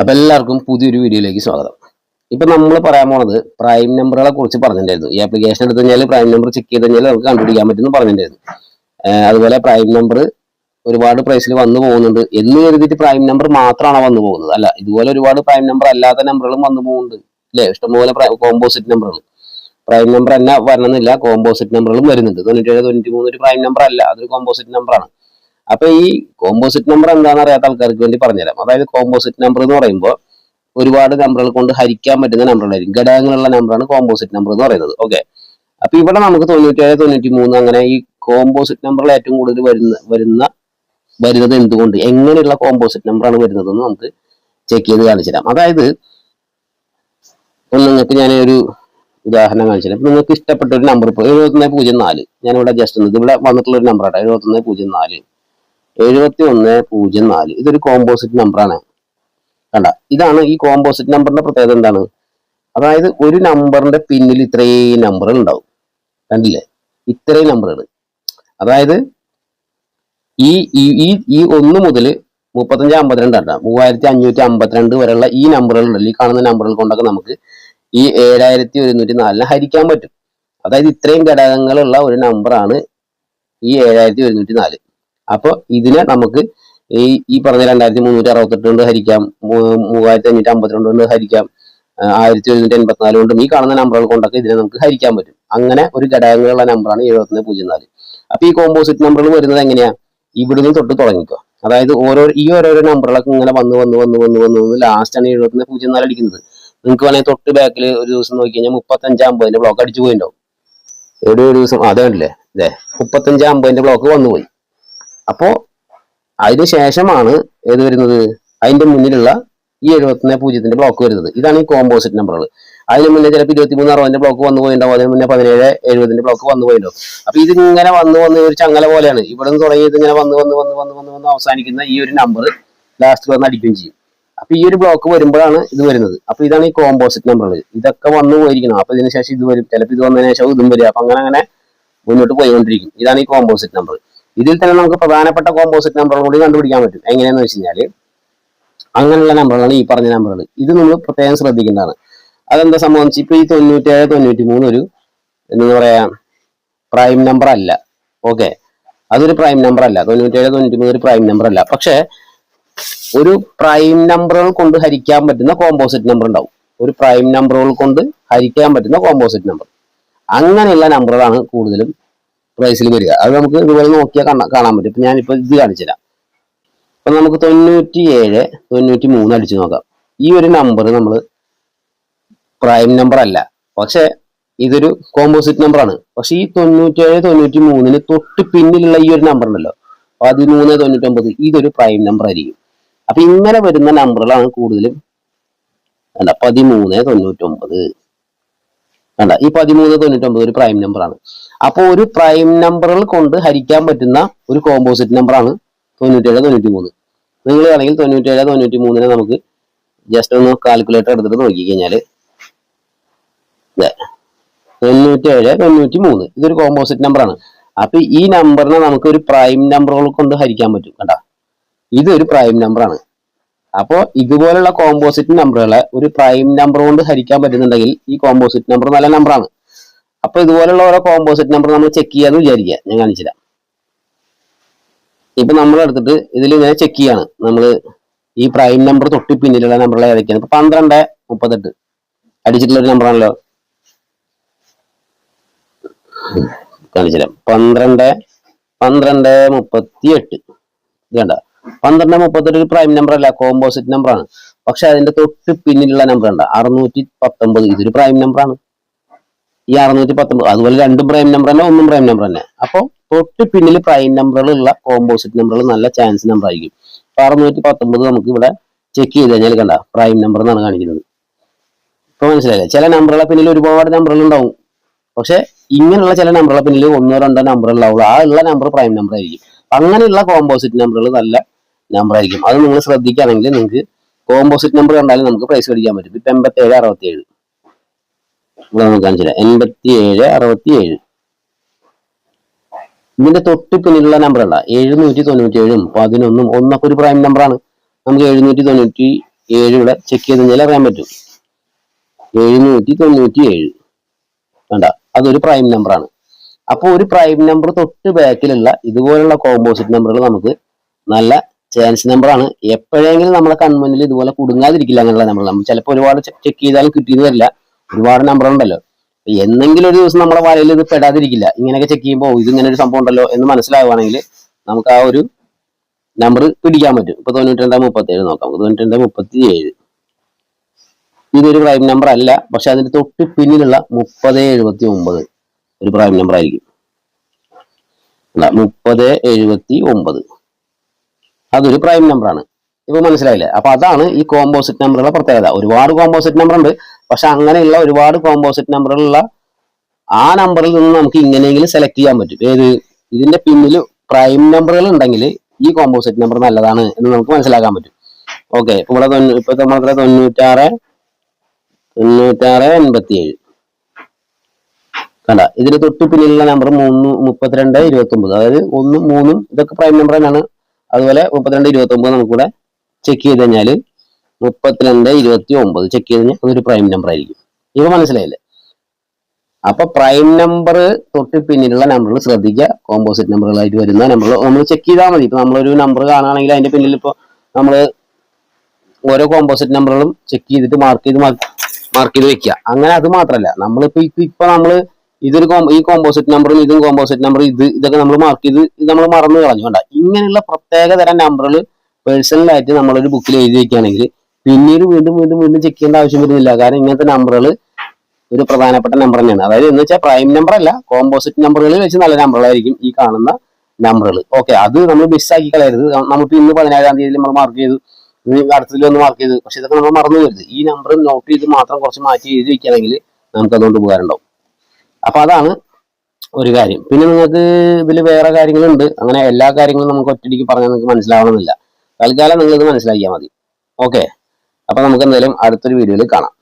അപ്പൊ എല്ലാവർക്കും പുതിയൊരു വീഡിയോയിലേക്ക് സ്വാഗതം. ഇപ്പൊ നമ്മൾ പറയാൻ പോണത് പ്രൈം നമ്പറുകളെ കുറിച്ച് പറഞ്ഞിട്ടുണ്ടായിരുന്നു. ഈ ആപ്ലിക്കേഷൻ എടുത്തു കഴിഞ്ഞാൽ പ്രൈം നമ്പർ ചെക്ക് ചെയ്ത് കഴിഞ്ഞാൽ നമുക്ക് കണ്ടുപിടിക്കാൻ പറ്റുമെന്ന് പറഞ്ഞിട്ടുണ്ടായിരുന്നു. അതുപോലെ പ്രൈം നമ്പർ ഒരുപാട് പ്രൈസിൽ വന്നു പോകുന്നുണ്ട് എന്ന് കരുതിയിട്ട് പ്രൈം നമ്പർ മാത്രമാണ് വന്നു പോകുന്നത്? അല്ല ഇതുപോലെ ഒരുപാട് പ്രൈം നമ്പർ അല്ലാത്ത നമ്പറുകളും വന്നു പോകുന്നുണ്ട്. അല്ലേ ഇഷ്ടംപോലെ കോമ്പോസിറ്റ് നമ്പറുകൾ പ്രൈം നമ്പർ തന്നെ വരണമെന്നില്ല കോമ്പോസിറ്റ് നമ്പറുകളും വരുന്നുണ്ട്. തൊണ്ണൂറ്റേഴ് തൊണ്ണൂറ്റി മൂന്ന് ഒരു പ്രൈം നമ്പർ അല്ല അതൊരു കോമ്പോസിറ്റ് നമ്പറാണ് അപ്പൊ ഈ കോമ്പോസിറ്റ് നമ്പർ എന്താണെന്ന് അറിയാത്ത ആൾക്കാർക്ക് വേണ്ടി പറഞ്ഞുതരാം. അതായത് കോമ്പോസിറ്റ് നമ്പർ എന്ന് പറയുമ്പോൾ ഒരുപാട് നമ്പറുകൾ കൊണ്ട് ഹരിക്കാൻ പറ്റുന്ന നമ്പറുകളായിരിക്കും ഘടകങ്ങളുള്ള നമ്പറാണ് കോമ്പോസിറ്റ് നമ്പർ എന്ന് പറയുന്നത്. ഓക്കെ അപ്പൊ ഇവിടെ നമുക്ക് തൊണ്ണൂറ്റേഴ് തൊണ്ണൂറ്റി മൂന്ന് അങ്ങനെ ഈ കോമ്പോസിറ്റ് നമ്പറിൽ ഏറ്റവും കൂടുതൽ വരുന്ന വരുന്ന വരുന്നത് എന്തുകൊണ്ട്? എങ്ങനെയുള്ള കോമ്പോസിറ്റ് നമ്പറാണ് വരുന്നതെന്ന് നമുക്ക് ചെക്ക് ചെയ്ത് കാണിച്ചു തരാം. അതായത് ഇപ്പൊ നിങ്ങൾക്ക് ഞാൻ ഒരു ഉദാഹരണം കാണിച്ചു തരാം. നിങ്ങൾക്ക് ഇഷ്ടപ്പെട്ട ഒരു നമ്പർ ഇപ്പോൾ എഴുപത്തൊന്ന് പൂജ്യം നാല്. ഞാനിവിടെ ജസ്റ്റ് ഇവിടെ വന്നിട്ടുള്ള ഒരു ആട്ടോ. എഴുപത്തൊന്ന് പൂജ്യം നാല്. എഴുപത്തി ഒന്ന് പൂജ്യം നാല്. ഇതൊരു കോമ്പോസിറ്റ് നമ്പറാണ് കണ്ട ഇതാണ് ഈ കോമ്പോസിറ്റ് നമ്പറിന്റെ പ്രത്യേകത എന്താണ്? അതായത് ഒരു നമ്പറിന്റെ പിന്നിൽ ഇത്രയും നമ്പറുകൾ ഉണ്ടാവും. കണ്ടില്ലേ? ഇത്രയും നമ്പറുകൾ അതായത് ഈ ഈ ഒന്ന് മുതൽ മുപ്പത്തഞ്ച് അമ്പത്തിരണ്ട് അല്ല മൂവായിരത്തി അഞ്ഞൂറ്റി അമ്പത്തിരണ്ട് വരെയുള്ള ഈ നമ്പറുകൾ ഉണ്ടല്ലോ. ഈ കാണുന്ന നമ്പറുകൾ കൊണ്ടൊക്കെ നമുക്ക് ഈ ഏഴായിരത്തി ഒരുന്നൂറ്റി നാലിനെ ഹരിക്കാൻ പറ്റും. അതായത് ഇത്രയും ഘടകങ്ങളുള്ള ഒരു നമ്പറാണ് ഈ ഏഴായിരത്തി ഒരുന്നൂറ്റി നാല് അപ്പൊ ഇതിനെ നമുക്ക് ഈ ഈ പറഞ്ഞ രണ്ടായിരത്തി മുന്നൂറ്റി അറുപത്തെട്ട് കൊണ്ട് ഹരിക്കാം മൂവായിരത്തി അഞ്ഞൂറ്റി അമ്പത്തിരണ്ട് കൊണ്ട് ഹരിക്കാം ആയിരത്തി എഴുന്നൂറ്റി എൺപത്തിനാല് കൊണ്ടും ഈ കാണുന്ന നമ്പറുകൾ കൊണ്ടൊക്കെ ഇതിനെ നമുക്ക് ഹരിക്കാൻ പറ്റും. അങ്ങനെ ഒരു ഘടകങ്ങളുള്ള നമ്പറാണ് എഴുപത്തൊന്ന് പൂജ്യം നാല് അപ്പൊ ഈ കോമ്പോസിറ്റ് നമ്പറുകൾ വരുന്നത് എങ്ങനെയാ? ഇവിടുന്ന് തൊട്ട് തുടങ്ങിക്കോ. അതായത് ഓരോ ഈ ഓരോരോ നമ്പറുകളൊക്കെ ഇങ്ങനെ വന്ന് വന്ന് വന്ന് വന്ന് വന്ന് വന്ന് ലാസ്റ്റ് ആണ് എഴുപത്തൊന്ന് പൂജ്യം നാല് അടിക്കുന്നത്. നിങ്ങൾക്ക് വേണമെങ്കിൽ തൊട്ട് ബാക്കിൽ ഒരു ദിവസം നോക്കി കഴിഞ്ഞാൽ മുപ്പത്തഞ്ച് അമ്പതിന്റെ ബ്ലോക്ക് അടിച്ചു പോയിണ്ടാവും. എവിടെ ഒരു ദിവസം അതേ കണ്ടില്ലേ? അതെ മുപ്പത്തഞ്ച് അമ്പതിന്റെ ബ്ലോക്ക് വന്നു പോയി അപ്പോ അതിന് ശേഷമാണ് ഏത് വരുന്നത്? അതിന്റെ മുന്നിലുള്ള ഈ എഴുപത്തൊന്ന് പൂജ്യത്തിന്റെ ബ്ലോക്ക് വരുന്നത്. ഇതാണ് ഈ കോമ്പോസിറ്റ് നമ്പറുകൾ അതിന് മുന്നേ ചിലപ്പോൾ ഇരുപത്തിമൂന്ന് അറുപതിന്റെ ബ്ലോക്ക് വന്നു പോയിണ്ടാവും അതിന് മുന്നേ പതിനേഴ് എഴുപതിന്റെ ബ്ലോക്ക് വന്നു പോയിട്ടുണ്ടാവും. അപ്പൊ ഇതിങ്ങനെ വന്നു വന്ന് ഒരു ചങ്ങല പോലെയാണ്. ഇവിടെ നിന്ന് തുടങ്ങി ഇതിങ്ങനെ വന്ന് വന്ന് വന്ന് വന്ന് വന്ന് വന്ന് അവസാനിക്കുന്ന ഈ ഒരു നമ്പർ ലാസ്റ്റ് വന്ന് അടിക്കുകയും ചെയ്യും. അപ്പൊ ഈ ഒരു ബ്ലോക്ക് വരുമ്പോഴാണ് ഇത് വരുന്നത്. അപ്പൊ ഇതാണ് ഈ കോമ്പോസിറ്റ് നമ്പറുകൾ ഇതൊക്കെ വന്നു പോയിരിക്കണം. അപ്പൊ ഇതിന് ശേഷം ഇത് വരും. ചിലപ്പോൾ ഇത് വന്നതിന് ശേഷം ഇതും വരും. അപ്പൊ അങ്ങനെ അങ്ങനെ മുന്നോട്ട് പോയിക്കൊണ്ടിരിക്കും. ഇതാണ് ഈ കോമ്പോസിറ്റ് നമ്പർ ഇതിൽ തന്നെ നമുക്ക് പ്രധാനപ്പെട്ട കോമ്പോസിറ്റ് നമ്പറുകൾ കൂടി കണ്ടുപിടിക്കാൻ പറ്റും. എങ്ങനെയാന്ന് വെച്ച് കഴിഞ്ഞാൽ അങ്ങനെയുള്ള നമ്പറുകളാണ് ഈ പറഞ്ഞ നമ്പറുകൾ ഇത് നമ്മൾ പ്രത്യേകം ശ്രദ്ധിക്കേണ്ടതാണ്. അതെന്താ സംബന്ധിച്ച് ഇപ്പൊ ഈ തൊണ്ണൂറ്റേഴ് തൊണ്ണൂറ്റി മൂന്ന് ഒരു എന്താ പറയാ പ്രൈം നമ്പർ അല്ല. ഓക്കെ അതൊരു പ്രൈം നമ്പർ അല്ല. തൊണ്ണൂറ്റേഴ് തൊണ്ണൂറ്റി മൂന്ന് ഒരു പ്രൈം നമ്പർ അല്ല. പക്ഷെ ഒരു പ്രൈം നമ്പറുകൾ കൊണ്ട് ഹരിക്കാൻ പറ്റുന്ന കോമ്പോസിറ്റ് നമ്പർ ഉണ്ടാവും. ഒരു പ്രൈം നമ്പറുകൾ കൊണ്ട് ഹരിക്കാൻ പറ്റുന്ന കോമ്പോസിറ്റ് നമ്പർ അങ്ങനെയുള്ള നമ്പറുകളാണ് കൂടുതലും പ്രൈസിൽ വരിക. അത് നമുക്ക് ഇതുപോലെ നോക്കിയാൽ കാണാൻ കാണാൻ പറ്റും. ഇപ്പം ഞാനിപ്പോൾ ഇത് കാണിച്ചു തരാം അപ്പൊ നമുക്ക് തൊണ്ണൂറ്റി ഏഴ് തൊണ്ണൂറ്റി മൂന്ന് അടിച്ചു നോക്കാം. ഈ ഒരു നമ്പർ നമ്മൾ പ്രൈം നമ്പർ അല്ല. പക്ഷെ ഇതൊരു കോമ്പോസിറ്റ് നമ്പർ ആണ്. പക്ഷെ ഈ തൊണ്ണൂറ്റേഴ് തൊണ്ണൂറ്റി മൂന്നിന് തൊട്ട് പിന്നിലുള്ള ഈ ഒരു നമ്പർ ഉണ്ടല്ലോ. പതിമൂന്ന് തൊണ്ണൂറ്റൊമ്പത് ഇതൊരു പ്രൈം നമ്പർ ആയിരിക്കും. അപ്പൊ ഇങ്ങനെ വരുന്ന നമ്പറുകളാണ് കൂടുതലും അല്ല പതിമൂന്ന് തൊണ്ണൂറ്റൊമ്പത്. വേണ്ട ഈ പതിമൂന്ന് തൊണ്ണൂറ്റൊമ്പത് ഒരു പ്രൈം നമ്പറാണ് അപ്പോൾ ഒരു പ്രൈം നമ്പറുകൾ കൊണ്ട് ഹരിക്കാൻ പറ്റുന്ന ഒരു കോമ്പോസിറ്റ് നമ്പറാണ് തൊണ്ണൂറ്റേഴ് തൊണ്ണൂറ്റി മൂന്ന് നിങ്ങൾ വേണമെങ്കിൽ തൊണ്ണൂറ്റേഴ് തൊണ്ണൂറ്റി മൂന്നിനെ നമുക്ക് ജസ്റ്റ് ഒന്ന് കാൽക്കുലേറ്റർ എടുത്തിട്ട് നോക്കി കഴിഞ്ഞാൽ തൊണ്ണൂറ്റേഴ് തൊണ്ണൂറ്റി മൂന്ന് ഇതൊരു കോമ്പോസിറ്റ് നമ്പറാണ് അപ്പൊ ഈ നമ്പറിനെ നമുക്ക് ഒരു പ്രൈം നമ്പറുകൾ കൊണ്ട് ഹരിക്കാൻ പറ്റും കണ്ട? ഇതൊരു പ്രൈം നമ്പറാണ് അപ്പോൾ ഇതുപോലുള്ള കോമ്പോസിറ്റ് നമ്പറുകളെ ഒരു പ്രൈം നമ്പർ കൊണ്ട് ഹരിക്കാൻ പറ്റുന്നുണ്ടെങ്കിൽ ഈ കോമ്പോസിറ്റ് നമ്പർ നല്ല നമ്പറാണ് അപ്പൊ ഇതുപോലുള്ള ഓരോ കോമ്പോസിറ്റ് നമ്പർ നമ്മൾ ചെക്ക് ചെയ്യാന്ന് വിചാരിക്കുക. ഞാൻ കാണിച്ചുതരാം ഇപ്പൊ നമ്മൾ എടുത്തിട്ട് ഇതിൽ ഇങ്ങനെ ചെക്ക് ചെയ്യാണ്. നമ്മൾ ഈ പ്രൈം നമ്പർ തൊട്ടി പിന്നിലുള്ള നമ്പറുകൾ ഏതൊക്കെയാണ്? ഇപ്പൊ പന്ത്രണ്ട് മുപ്പത്തെട്ട്. അടിച്ചിട്ടുള്ള ഒരു നമ്പറാണല്ലോ കാണിച്ചുതരാം പന്ത്രണ്ട് പന്ത്രണ്ട് മുപ്പത്തി എട്ട് ഇത് കണ്ട? പന്ത്രണ്ട് മുപ്പത്തെട്ട് ഒരു പ്രൈം നമ്പർ അല്ല കോമ്പോസിറ്റ് നമ്പർ ആണ്. പക്ഷെ അതിന്റെ തൊട്ട് പിന്നിലുള്ള നമ്പർ ഉണ്ട് അറുന്നൂറ്റി പത്തൊമ്പത് ഇതൊരു പ്രൈം നമ്പർ ആണ്. ഈ അറുന്നൂറ്റി പത്തൊമ്പത് അതുപോലെ രണ്ടും പ്രൈം നമ്പർ തന്നെ ഒന്നും പ്രൈം നമ്പർ തന്നെ. അപ്പോൾ തൊട്ട് പിന്നിൽ പ്രൈം നമ്പറുകളുള്ള കോമ്പോസിറ്റ് നമ്പറുകൾ നല്ല ചാൻസ് നമ്പർ ആയിരിക്കും. അപ്പൊ അറുന്നൂറ്റി പത്തൊമ്പത് നമുക്ക് ഇവിടെ ചെക്ക് ചെയ്ത് കഴിഞ്ഞാൽ കണ്ട പ്രൈം നമ്പർ എന്നാണ് കാണിക്കുന്നത്. ഇപ്പൊ മനസ്സിലായില്ലേ? ചില നമ്പറുകളെ പിന്നിൽ ഒരുപാട് നമ്പറുകൾ ഉണ്ടാവും. പക്ഷെ ഇങ്ങനെയുള്ള ചില നമ്പറുകളെ പിന്നിൽ ഒന്നോ രണ്ടോ നമ്പർ ഉണ്ടാവുള്ളൂ. ആ ഉള്ള നമ്പർ പ്രൈം നമ്പർ ആയിരിക്കും. അങ്ങനെയുള്ള കോമ്പോസിറ്റ് നമ്പറുകൾ നല്ല നമ്പർ ആയിരിക്കും അത് നിങ്ങൾ ശ്രദ്ധിക്കുകയാണെങ്കിൽ നിങ്ങൾക്ക് കോമ്പോസിറ്റ് നമ്പർ കണ്ടാലും നമുക്ക് പ്രൈസ് മേടിക്കാൻ പറ്റും. ഇപ്പൊ എൺപത്തി ഏഴ് അറുപത്തി ഏഴ് ഇവിടെ നമുക്ക് കാണിച്ചില്ല എൺപത്തി ഏഴ് അറുപത്തി ഏഴ് ഇതിന്റെ തൊട്ട് പിന്നിലുള്ള നമ്പർ അല്ല. എഴുന്നൂറ്റി തൊണ്ണൂറ്റി ഏഴും പതിനൊന്നും ഒന്നൊക്കെ ഒരു പ്രൈം നമ്പറാണ് നമുക്ക് എഴുന്നൂറ്റി തൊണ്ണൂറ്റി ഏഴ് ഇവിടെ ചെക്ക് ചെയ്ത് കഴിഞ്ഞാൽ അറിയാൻ പറ്റും. എഴുന്നൂറ്റി തൊണ്ണൂറ്റി ഏഴ് വേണ്ട അതൊരു പ്രൈം നമ്പറാണ് അപ്പോൾ ഒരു പ്രൈം നമ്പർ തൊട്ട് ബാക്കിലുള്ള ഇതുപോലുള്ള കോമ്പോസിറ്റ് നമ്പറുകൾ നമുക്ക് നല്ല ചാൻസ് നമ്പർ ആണ്. എപ്പോഴെങ്കിലും നമ്മളെ കൺമുന്നിൽ ഇതുപോലെ കുടുങ്ങാതിരിക്കില്ല എന്നുള്ള നമ്മൾ നമ്മൾ ചിലപ്പോൾ ഒരുപാട് ചെക്ക് ചെയ്താലും കിട്ടിയത് വരില്ല. ഒരുപാട് നമ്പർ ഉണ്ടല്ലോ. എന്നെങ്കിലും ഒരു ദിവസം നമ്മുടെ വലയിൽ ഇത് പെടാതിരിക്കില്ല. ഇങ്ങനെയൊക്കെ ചെക്ക് ചെയ്യുമ്പോൾ ഇത് ഇങ്ങനെ ഒരു സംഭവം ഉണ്ടല്ലോ എന്ന് മനസ്സിലാവുകയാണെങ്കിൽ നമുക്ക് ആ ഒരു നമ്പർ പിടിക്കാൻ പറ്റും. ഇപ്പൊ തൊണ്ണൂറ്റി രണ്ടാം മുപ്പത്തി ഏഴ് നോക്കാം. തൊണ്ണൂറ്റി രണ്ടാം മുപ്പത്തി ഏഴ് ഇതൊരു പ്രൈം നമ്പർ അല്ല. പക്ഷെ അതിന്റെ തൊട്ട് പിന്നിലുള്ള മുപ്പത് എഴുപത്തി ഒമ്പത് ഒരു പ്രൈം നമ്പർ ആയിരിക്കും. മുപ്പത് എഴുപത്തി ഒമ്പത് അതൊരു പ്രൈം നമ്പറാണ് ഇപ്പൊ മനസ്സിലായില്ലേ? അപ്പൊ അതാണ് ഈ കോമ്പോസിറ്റ് നമ്പറുകളുടെ പ്രത്യേകത. ഒരുപാട് കോമ്പോസിറ്റ് നമ്പർ ഉണ്ട്. പക്ഷെ അങ്ങനെയുള്ള ഒരുപാട് കോമ്പോസിറ്റ് നമ്പറുകളുള്ള ആ നമ്പറിൽ നിന്ന് നമുക്ക് ഇങ്ങനെയെങ്കിലും സെലക്ട് ചെയ്യാൻ പറ്റും. ഏത്? ഇതിന്റെ പിന്നിൽ പ്രൈം നമ്പറുകൾ ഉണ്ടെങ്കിൽ ഈ കോമ്പോസിറ്റ് നമ്പർ നല്ലതാണ് എന്ന് നമുക്ക് മനസ്സിലാക്കാൻ പറ്റും. ഓക്കെ ഇവിടെ ഇപ്പൊ നമ്മളത്ര തൊണ്ണൂറ്റാറ് തൊണ്ണൂറ്റാറ് എൺപത്തി ഏഴ് കണ്ട ഇതിന് തൊട്ട് പിന്നിലുള്ള നമ്പർ മൂന്ന് മുപ്പത്തിരണ്ട് ഇരുപത്തി ഒമ്പത് അതായത് ഒന്നും മൂന്നും ഇതൊക്കെ പ്രൈം നമ്പർ തന്നെയാണ്. അതുപോലെ മുപ്പത്തിരണ്ട് ഇരുപത്തി ഒമ്പത് നമുക്കിവിടെ ചെക്ക് ചെയ്ത് കഴിഞ്ഞാൽ മുപ്പത്തിരണ്ട് ഇരുപത്തി ഒമ്പത് ചെക്ക് ചെയ്ത് കഴിഞ്ഞാൽ അതൊരു പ്രൈം നമ്പർ ആയിരിക്കും. ഇവ മനസ്സിലായില്ലേ? അപ്പൊ പ്രൈം നമ്പർ തൊട്ട് പിന്നിലുള്ള നമ്പറുകൾ ശ്രദ്ധിക്കുക കോമ്പോസിറ്റ് നമ്പറുകളായിട്ട് വരുന്ന നമ്പറുകൾ നമ്മൾ ചെക്ക് ചെയ്താൽ മതി. ഇപ്പൊ നമ്മളൊരു നമ്പർ കാണുകയാണെങ്കിൽ അതിന്റെ പിന്നിൽ ഇപ്പോൾ നമ്മൾ ഓരോ കോമ്പോസിറ്റ് നമ്പറുകളും ചെക്ക് ചെയ്തിട്ട് മാർക്ക് ചെയ്ത് മാർക്ക് ചെയ്ത് വെക്കുക അങ്ങനെ അത് മാത്രമല്ല നമ്മളിപ്പോ ഇപ്പൊ ഇപ്പൊ നമ്മൾ ഇതൊരു ഈ കോമ്പോസിറ്റ് നമ്പറും ഇതും കോമ്പോസിറ്റ് നമ്പർ ഇത് ഇതൊക്കെ നമ്മൾ മാർക്ക് ചെയ്ത് ഇത് നമ്മൾ മറന്നു കളഞ്ഞു. വേണ്ട ഇങ്ങനെയുള്ള പ്രത്യേക തരം നമ്പറുകൾ പേഴ്സണലായിട്ട് നമ്മളൊരു ബുക്കിൽ എഴുതി വെക്കുകയാണെങ്കിൽ പിന്നീട് വീണ്ടും വീണ്ടും വീണ്ടും ചെക്ക് ചെയ്യേണ്ട ആവശ്യം വരുന്നില്ല. കാരണം ഇങ്ങനത്തെ നമ്പറുകൾ ഒരു പ്രധാനപ്പെട്ട നമ്പർ തന്നെയാണ്. അതായത് എന്ന് വെച്ചാൽ പ്രൈം നമ്പർ അല്ല കോമ്പോസിറ്റ് നമ്പറുകളിൽ വെച്ച് നല്ല നമ്പറുകളായിരിക്കും ഈ കാണുന്ന നമ്പറുകൾ ഓക്കെ അത് നമ്മൾ മിസ്സാക്കി കളയരുത്. നമുക്ക് ഇന്ന് പതിനേഴാം തീയതി നമ്മൾ മാർക്ക് ചെയ്തു. അടുത്തതിൽ ഒന്ന് മാർക്ക് ചെയ്തു. പക്ഷെ ഇതൊക്കെ നമ്മൾ മറന്നു വരുത് ഈ നമ്പർ നോട്ട് ചെയ്ത് മാത്രം കുറച്ച് മാറ്റി എഴുതി വെക്കുകയാണെങ്കിൽ നമുക്ക് അതുകൊണ്ട് ഉപകാരം ഉണ്ടാവും അപ്പൊ അതാണ് ഒരു കാര്യം. പിന്നെ നിങ്ങൾക്ക് ഇതിൽ വേറെ കാര്യങ്ങളുണ്ട്. അങ്ങനെ എല്ലാ കാര്യങ്ങളും നമുക്ക് ഒറ്റയടിക്ക് പറഞ്ഞാൽ നിങ്ങൾക്ക് മനസ്സിലാവണമെന്നില്ല. തൽക്കാലം നിങ്ങൾ ഇത് മനസ്സിലാക്കിയാൽ മതി. ഓക്കെ? അപ്പൊ നമുക്ക് എന്തായാലും അടുത്തൊരു വീഡിയോയിൽ കാണാം.